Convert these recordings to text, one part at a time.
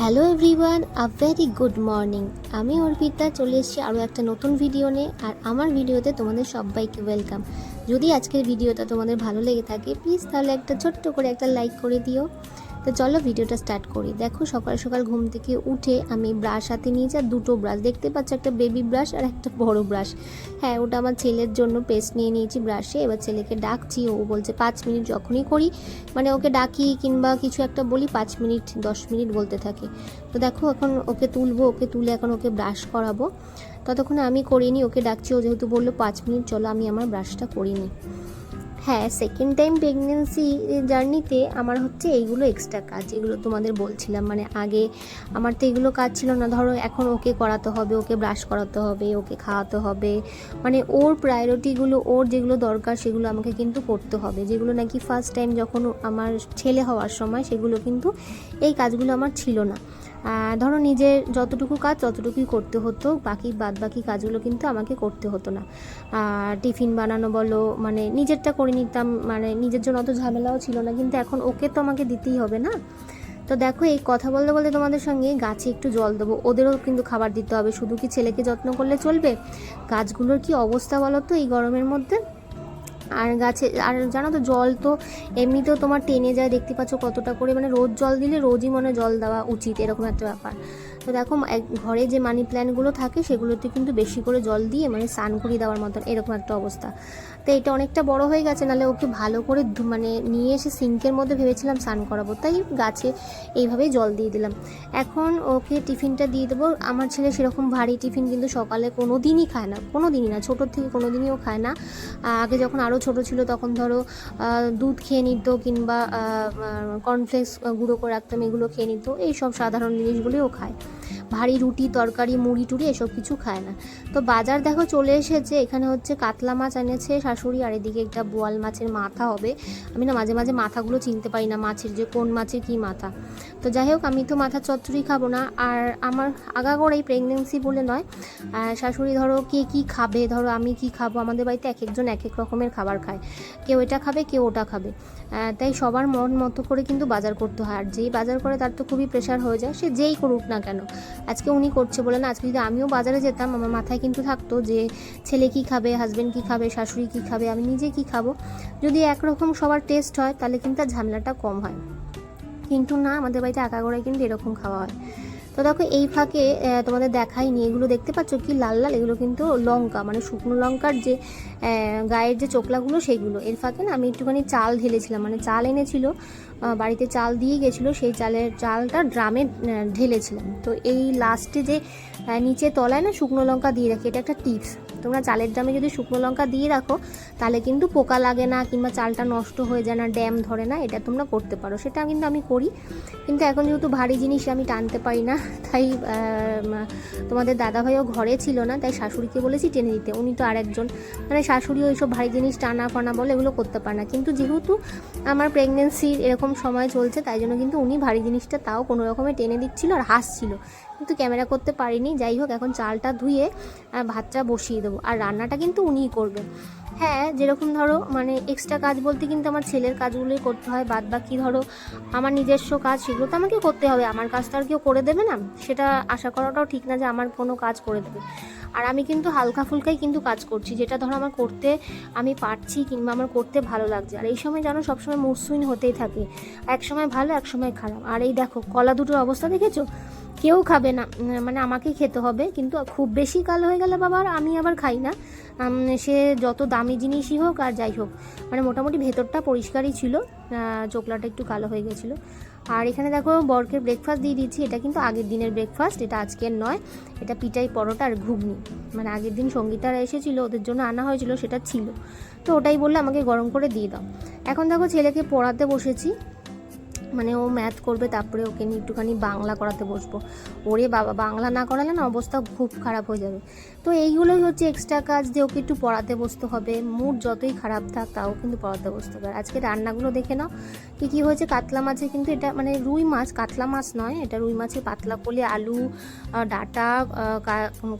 Hello everyone a very good morning আমি অর্পিতা, চলে এসেছি আরও একটা নতুন ভিডিও নিয়ে, আর আমার ভিডিওতে তোমাদের সবাইকে ওয়েলকাম যদি আজকের ভিডিওটা তোমাদের ভালো লেগে থাকে প্লিজ তাহলে একটা ছোট্ট করে একটা লাইক করে দিও। তো চলো ভিডিওটা স্টার্ট করি। দেখো সকাল সকাল ঘুম থেকে উঠে আমি ব্রাশ হাতে নিয়েছি আর দুটো ব্রাশ দেখতে পাচ্ছ একটা বেবি ব্রাশ আর একটা বড় ব্রাশ হ্যাঁ ওটা আমার ছেলের জন্য পেস্ট নিয়ে নিয়েছি ব্রাশে এবার ছেলেকে ডাকছি, ও বলছে, পাঁচ মিনিট যখনই করি। মানে ওকে ডাকি কিংবা কিছু একটা বলি, পাঁচ মিনিট, দশ মিনিট বলতে থাকে। তো দেখো এখন ওকে তুলবো, ওকে তুলে এখন ওকে ব্রাশ করাবো। ততক্ষণে আমি করিনি, ওকে ডাকছি, ও যেহেতু বলল, পাঁচ মিনিট, চলো আমি আমার ব্রাশটা করিনি। হ্যাঁ সেকেন্ড টাইম প্রেগনেন্সি জার্নিতে আমার হচ্ছে এইগুলো এক্সট্রা কাজ, এগুলো তোমাদের বলছিলাম। মানে আগে আমার তো এগুলো কাজ ছিল না, ধরো এখন ওকে করাতে হবে, ওকে ব্রাশ করাতে হবে, ওকে খাওয়াতে হবে। মানে ওর প্রায়োরিটিগুলো ওর যেগুলো দরকার সেগুলো আমাকে কিন্তু করতে হবে। যেগুলো নাকি ফার্স্ট টাইম যখন আমার ছেলে হওয়ার সময়, সেগুলো কিন্তু এই কাজগুলো আমার ছিল না। ধরো নিজের যতটুকু কাজ ততটুকুই করতে হতো, বাকি বাদ বাকি কাজগুলো কিন্তু আমাকে করতে হতো না। টিফিন বানানো বলো মানে নিজেরটা করে নিতাম মানে নিজের জন্য অত ঝামেলাও ছিল না, কিন্তু এখন ওকে তো আমাকে দিতেই হবে না। তো দেখো, এই কথা বলতে বলতে তোমাদের সঙ্গে গাছে একটু জল দেবো, ওদেরও কিন্তু খাবার দিতে হবে, শুধু কি ছেলেকে যত্ন করলে চলবে? গাছগুলোর কি অবস্থা বলো তো এই গরমের মধ্যে? আর গাছে, আর জানো তো জল তো এমনিতেও তোমার টেনে যায়, দেখতে পাচ্ছ কতটা করে মানে রোজ জল দিলে রোজই মনে জল দেওয়া উচিত, এরকম একটা ব্যাপার। তো দেখো ঘরে যে মানি প্ল্যান্টগুলো থাকে, সেগুলোতে কিন্তু বেশি করে জল দিয়ে মানে স্নান করিয়ে দেওয়ার মতন এরকম একটা অবস্থা। তো এটা অনেকটা বড় হয়ে গেছে, নাহলে ওকে ভালো করে মানে নিয়ে এসে সিঙ্কের মধ্যে ভেবেছিলাম স্নান করাবো। তাই গাছে এইভাবেই জল দিয়ে দিলাম। এখন ওকে টিফিনটা দিয়ে দেবো। আমার ছেলে সেরকম ভারী টিফিন কিন্তু সকালে কোনো দিনই খায় না কোনো দিনই না, ছোটোর থেকে কোনো দিনই ও খায় না। আগে যখন আরও ছোট ছিল, তখন ধরো দুধ খেয়ে নিত কিংবা কর্নফ্লেক্স গুঁড়ো করে রাখতাম, এগুলো খেয়ে নিত। এই সব সাধারণ জিনিসগুলোই ও খায়। ভারী রুটি, তরকারি, মুড়ি টুড়ি এসব কিছু খায় না। তো বাজার দেখো চলে এসেছে, এখানে হচ্ছে কাতলা মাছ এনেছে শাশুড়ি, আর এদিকে একটা বোয়াল মাছের মাথা হবে। আমি না মাঝে মাঝে মাথাগুলো চিনতে পারি না মাছের যে কোন মাছের কি মাথা। তো যাই হোক, আমি তো মাথার চচ্চড়ি খাব না। আর আমার আগাগোড়াই প্রেগনেন্সি বলে নয় শাশুড়ি ধরো কে কি খাবে, ধরো আমি কি খাব? আমাদের বাড়িতে এক একজন এক এক রকমের খাবার খায়। কেউ এটা খাবে, কেউ ওটা খাবে। তাই সবার মন মতো করে কিন্তু বাজার করতে হয়। আর যেই বাজার করে তার তো খুবই প্রেশার হয়ে যায়, সে যেই করুক না কেন। আজকে উনি করছে বলে না, আজকে যদি আমিও বাজারে যেতাম, আমার মাথায় কিন্তু থাকতো যে ছেলে কি খাবে হাজব্যান্ড কি খাবে, শাশুড়ি কি খাবে, আমি নিজে কি খাব। যদি একরকম সবার টেস্ট হয়, তাহলে কিন্তু আর ঝামেলাটা কম হয়। কিন্তু না, আমাদের বাড়িতে আঁকাগোড়ায় কিন্তু এরকম খাওয়া হয়। তো দেখো এই ফাঁকে তোমাদের তোমাদের দেখাইনি, এগুলো দেখতে পাচ্ছ কি লাল লাল? এগুলো কিন্তু লঙ্কা মানে শুকনো লঙ্কার যে গায়ের যে চোকলাগুলো সেইগুলো এর ফাঁকে না আমি একটুখানি চাল ঢেলেছিলাম মানে চাল এনেছিল। বাড়িতে চাল দিয়ে গেছিল, সেই চালের চালটা ড্রামে ঢেলেছিলাম। তো এই লাস্টে যে নিচে তলায় না শুকনো লঙ্কা দিয়ে রাখি, এটা একটা টিপস তোমরা চালের ড্রামে যদি শুকনো লঙ্কা দিয়ে রাখো, তাহলে কিন্তু পোকা লাগে না, কিংবা চালটা নষ্ট হয়ে যায় না, ড্যাম ধরে না, এটা তোমরা করতে পারো। সেটা কিন্তু আমি করি। কিন্তু এখন যেহেতু ভারী জিনিস আমি টানতে পারি না, তাই তোমাদের দাদাভাইও ঘরে ছিল না, তাই শাশুড়িকে বলেছি টেনে দিতে। উনি তো আরেকজন। মানে শাশুড়ি ওইসব ভারী জিনিস টানা ফানা বলে এগুলো করতে পারে না। কিন্তু যেহেতু আমার প্রেগনেন্সির এরকম সময় চলছে, তাই জন্য কিন্তু উনি ভারী জিনিসটা তাও কোনো রকমে টেনে দিচ্ছিল আর হাসছিল। কিন্তু ক্যামেরা করতে পারিনি, যাই হোক এখন চালটা ধুয়ে ভাতটা বসিয়ে দেবো। আর রান্নাটা কিন্তু উনিই করবেন। হ্যাঁ যেরকম ধরো মানে এক্সট্রা কাজ বলতে কিন্তু আমার ছেলের কাজগুলোই করতে হয় বাদ বাকি ধরো, আমার নিজস্ব কাজ সেগুলো তো আমাকে করতে হবে। আমার কাজটা আর কেউ করে দেবে না, সেটা আশা করাটাও ঠিক না যে আমার কোনো কাজ করে দেবে। আর আমি কিন্তু হালকা ফুলকাই কিন্তু কাজ করছি, যেটা ধরো আমার করতে আমি পারছি কিংবা আমার করতে ভালো লাগছে। আর এই সময় যেন সবসময় মুসুইন হতেই থাকে। এক সময় ভালো, এক সময় খারাপ। আর এই দেখো, কলা দুটোর অবস্থা দেখেছ? কেউ খাবে না মানে আমাকেই খেতে হবে। কিন্তু খুব বেশি কাল হয়ে গেলে বাবা আমি আবার খাই না। সে যত দামি জিনিসই হোক আর যাই হোক মানে মোটামুটি ভেতরটা পরিষ্কারই ছিল চোকলাটা একটু কালো হয়ে গেছিল। আর এখানে দেখো বরকে ব্রেকফাস্ট দিয়ে দিচ্ছি, এটা কিন্তু আগের দিনের ব্রেকফাস্ট এটা আজকের নয়, এটা পিটাই পরোটা আর ঘুগনি। মানে আগের দিন সঙ্গীতারা এসেছিল, ওদের জন্য আনা হয়েছিল, সেটা ছিল। তো ওটাই বললে আমাকে গরম করে দিয়ে দাও। এখন দেখো ছেলেকে পড়াতে বসেছি মানে ও ম্যাথ করবে, তারপরে ওকে নিয়ে একটুখানি বাংলা করাতে বসবো। ওরে বাবা, বাংলা না করালে না অবস্থা খুব খারাপ হয়ে যাবে। তো এইগুলোই হচ্ছে এক্সট্রা কাজ যে ওকে একটু পড়াতে বসতে হবে। মুড যতই খারাপ থাক, তাও কিন্তু পড়াতে বসতে হবে। আজকে রান্নাগুলো দেখে নাও, কী কী হয়েছে। কাতলা মাছে কিন্তু এটা মানে রুই মাছ, কাতলা মাছ নয়, এটা রুই মাছের পাতলা পোলে আলু ডাঁটা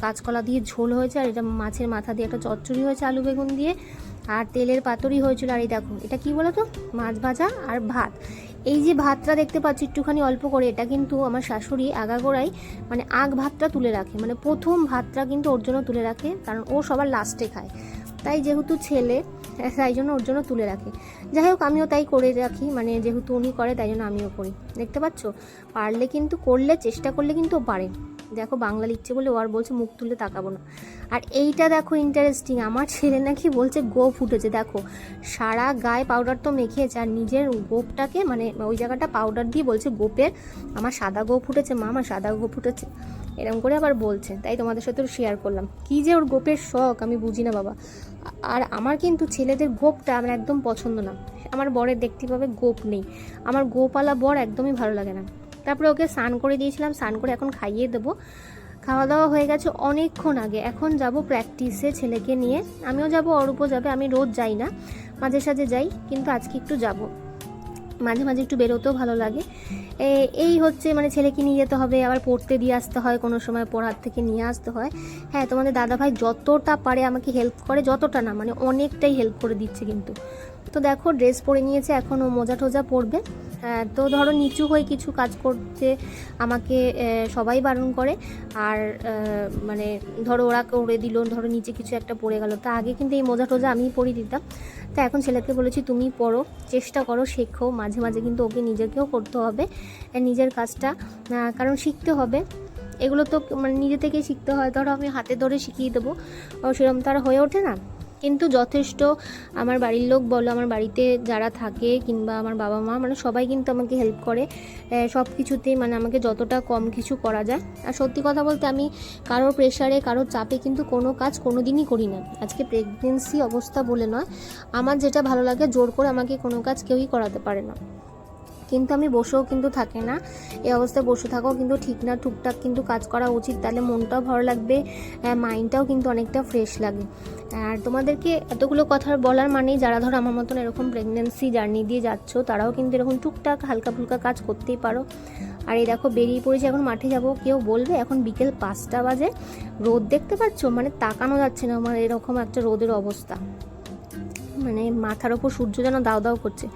কাঁচকলা দিয়ে ঝোল হয়েছে। আর এটা মাছের মাথা দিয়ে একটা চচ্চড়ি হয়েছে আলু বেগুন দিয়ে। আর তেলের পাতুরি হয়েছিল। আর এই দেখো, এটা কি বলো তো মাছ ভাজা আর ভাত। এই যে ভাতটা দেখতে পাচ্ছি, একটুখানি অল্প করে, এটা কিন্তু আমার শাশুড়ি আগাগোড়াই মানে আগ ভাতটা তুলে রাখে। মানে প্রথম ভাতটা কিন্তু ওর জন্য তুলে রাখে, কারণ ও সবার লাস্টে খায়। তাই যেহেতু ছেলে, তাই জন্য ওর জন্য তুলে রাখে। যাই হোক, আমিও তাই করে রাখি মানে যেহেতু উনি করে, তাই জন্য আমিও করি। দেখতে পাচ্ছ? পারলে কিন্তু, করলে, চেষ্টা করলে কিন্তু পারে। দেখো বাংলা লিখছে বলে ও আর বলছে মুখ তুলে তাকাবো না। আর এইটা দেখো ইন্টারেস্টিং আমার ছেলে নাকি বলছে গোপ ফুটেছে, দেখো। সারা গায়ে পাউডার তো মেখেছে আর নিজের গোপটাকে মানে ওই জায়গাটা পাউডার দিয়ে বলছে গোপের, আমার সাদা গোপ ফুটেছে মা, আমার সাদা গোপ ফুটেছে। এরকম করে আবার বলছে, তাই তোমাদের সাথে শেয়ার করলাম। কি যে ওর গোপের শখ, আমি বুঝি না বাবা। আর আমার কিন্তু ছেলেদের গোপটা আমার একদম পছন্দ না। আমার বরের দেখতে পাবে গোপ নেই। আমার গোপালা বর একদমই ভালো লাগে না। তারপরে ওকে স্নান করে দিয়েছিলাম, স্নান করে এখন খাইয়ে দেবো। খাওয়া দাওয়া হয়ে গেছে অনেকক্ষণ আগে। এখন যাব প্র্যাকটিসে ছেলেকে নিয়ে। আমিও যাব, অরূপও যাবে, আমি রোজ যাই না। মাঝে সাঝে যাই, কিন্তু আজকে একটু যাব। মাঝে মাঝে একটু বেরোতেও ভালো লাগে। এই হচ্ছে মানে ছেলেকে নিয়ে যেতে হবে, আবার পড়তে দিয়ে আসতে হয়, কোনো সময় পড়ার থেকে নিয়ে আসতে হয়। হ্যাঁ তোমাদের দাদাভাই যতটা পারে আমাকে হেল্প করে, যতটা না মানে অনেকটাই হেল্প করে দিচ্ছে কিন্তু। তো দেখো ড্রেস পরে নিয়েছে, এখন ও মোজা টোজা পরবে। তো ধরো নিচু হয়ে কিছু কাজ করতে আমাকে সবাই বারণ করে। আর মানে ধরো ওরা করে দিল, ধরো নিচে কিছু একটা পড়ে গেল। তা আগে কিন্তু এই মোজা টোজা আমিই পরিয়ে দিতাম। তা এখন ছেলেকে বলেছি, তুমি পড়ো, চেষ্টা করো, শেখো। মাঝে মাঝে কিন্তু ওকে নিজেকেও করতে হবে নিজের কাজটা কারণ শিখতে হবে। এগুলো তো মানে নিজে থেকেই শিখতে হয়। ধরো আমি হাতে ধরে শিখিয়ে দেবো। সেরকম আর হয়ে ওঠে না। কিন্তু যথেষ্ট। আমার বাড়ির লোক বলো, আমার বাড়িতে যারা থাকে কিংবা আমার বাবা মা মানে সবাই কিন্তু আমাকে হেল্প করে। সব কিছুতেই মানে আমাকে যতটা কম কিছু করা যায়। আর সত্যি কথা বলতে আমি কারোর প্রেশারে কারোর চাপে কিন্তু কোনো কাজ কোনো দিনই করি না। আজকে প্রেগনেন্সি অবস্থা বলে নয়। আমার যেটা ভালো লাগে, জোর করে আমাকে কোনো কাজ কেউই করাতে পারে না। কিন্তু আমি বসেও কিন্তু থাকি না। এই অবস্থায় বসে থাকাও কিন্তু ঠিক না। টুকটাক কিন্তু কাজ করা উচিত। তাহলে মনটাও ভালো লাগবে মাইন্ডটাও কিন্তু অনেকটা ফ্রেশ লাগে। আর তোমাদেরকে এতগুলো কথা বলার মানেই যারা ধরো আমার মতন এরকম প্রেগনেন্সি জার্নি দিয়ে যাচ্ছ, তারাও কিন্তু এরকম টুকটাক হালকা ফুলকা কাজ করতেই পারো। আর এই দেখো বেরিয়ে পড়েছি, এখন মাঠে যাব। কেউ বলবে এখন বিকেল পাঁচটা বাজে। রোদ দেখতে পাচ্ছ? মানে তাকানো যাচ্ছে না আমার এরকম একটা রোদের অবস্থা। মানে মাথার ওপর সূর্য যেন দাও দাও করছে।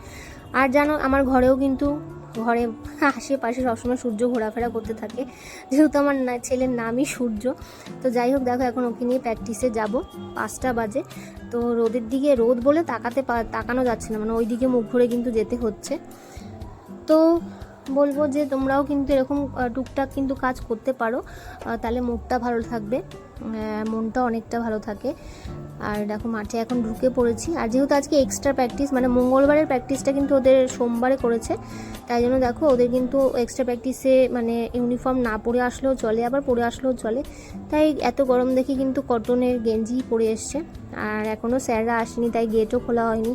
আর জানো, আমার ঘরেও কিন্তু ঘরে আশেপাশে সবসময় সূর্য ঘোরাফেরা করতে থাকে। যেহেতু আমার না, ছেলের নামই সূর্য। তো যাই হোক, দেখো, এখন ওকে নিয়ে প্র্যাকটিসে যাব। পাঁচটা বাজে। তো রোদের দিকে রোদ বলে তাকাতে তাকানো যাচ্ছে না। মানে ওই দিকে মুখ ঘুরে কিন্তু যেতে হচ্ছে। তো বলব যে তোমরাও কিন্তু এরকম টুকটাক কিন্তু কাজ করতে পারো। তাহলে মুখটা ভালো থাকবে। মনটা অনেকটা ভালো থাকে। আর দেখো মাঠে এখন ঢুকে পড়েছি। আর যেহেতু আজকে এক্সট্রা প্র্যাকটিস মানে মঙ্গলবারের প্র্যাকটিসটা কিন্তু ওদের সোমবারে করেছে। তাই জন্য দেখো ওদের কিন্তু এক্সট্রা প্র্যাকটিসে মানে ইউনিফর্ম না পরে আসলেও চলে, আবার পরে আসলেও চলে। তাই এত গরম দেখে কিন্তু কটনের গেঞ্জি পরে এসছে। আর এখনও স্যাররা আসেনি, তাই গেটও খোলা হয়নি।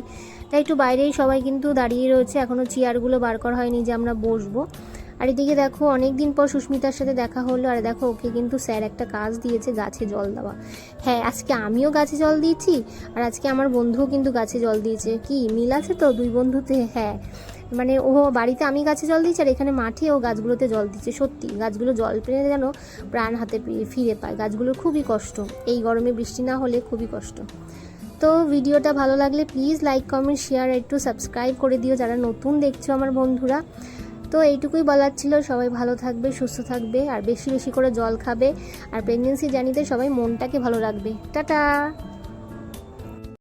তাই একটু বাইরেই সবাই কিন্তু দাঁড়িয়ে রয়েছে। এখনও চেয়ারগুলো বার করা হয়নি যে আমরা বসবো। আর এদিকে দেখো অনেক দিন পর সুস্মিতার সাথে দেখা হলো। আর দেখো, ওকে কিন্তু স্যার একটা কাজ দিয়েছে, গাছে জল দেওয়া। হ্যাঁ আজকে আমিও গাছে জল দিয়েছি, আর আজকে আমার বন্ধুও কিন্তু গাছে জল দিয়েছে। কি, মিল আছে তো দুই বন্ধুতে? হ্যাঁ। মানে ও বাড়িতে আমি গাছে জল দিচ্ছি আর এখানে মাঠে ও গাছগুলোতে জল দিচ্ছে। সত্যি, গাছগুলো জল পেয়ে যেন প্রাণ হাতে ফিরে পায়। গাছগুলোর খুবই কষ্ট। এই গরমে বৃষ্টি না হলে খুবই কষ্ট। তো ভিডিওটা ভালো লাগলে প্লিজ লাইক, কমেন্ট, শেয়ার, একটু সাবস্ক্রাইব করে দিও। যারা নতুন দেখছ আমার বন্ধুরা তো এইটুকুই বলার ছিল। সবাই ভালো থাকবে, সুস্থ থাকবে, আর বেশি বেশি করে জল খাবে। আর প্রেগনেন্সি জানিতে সবাই মনটাকে ভালো রাখবে। টাটা!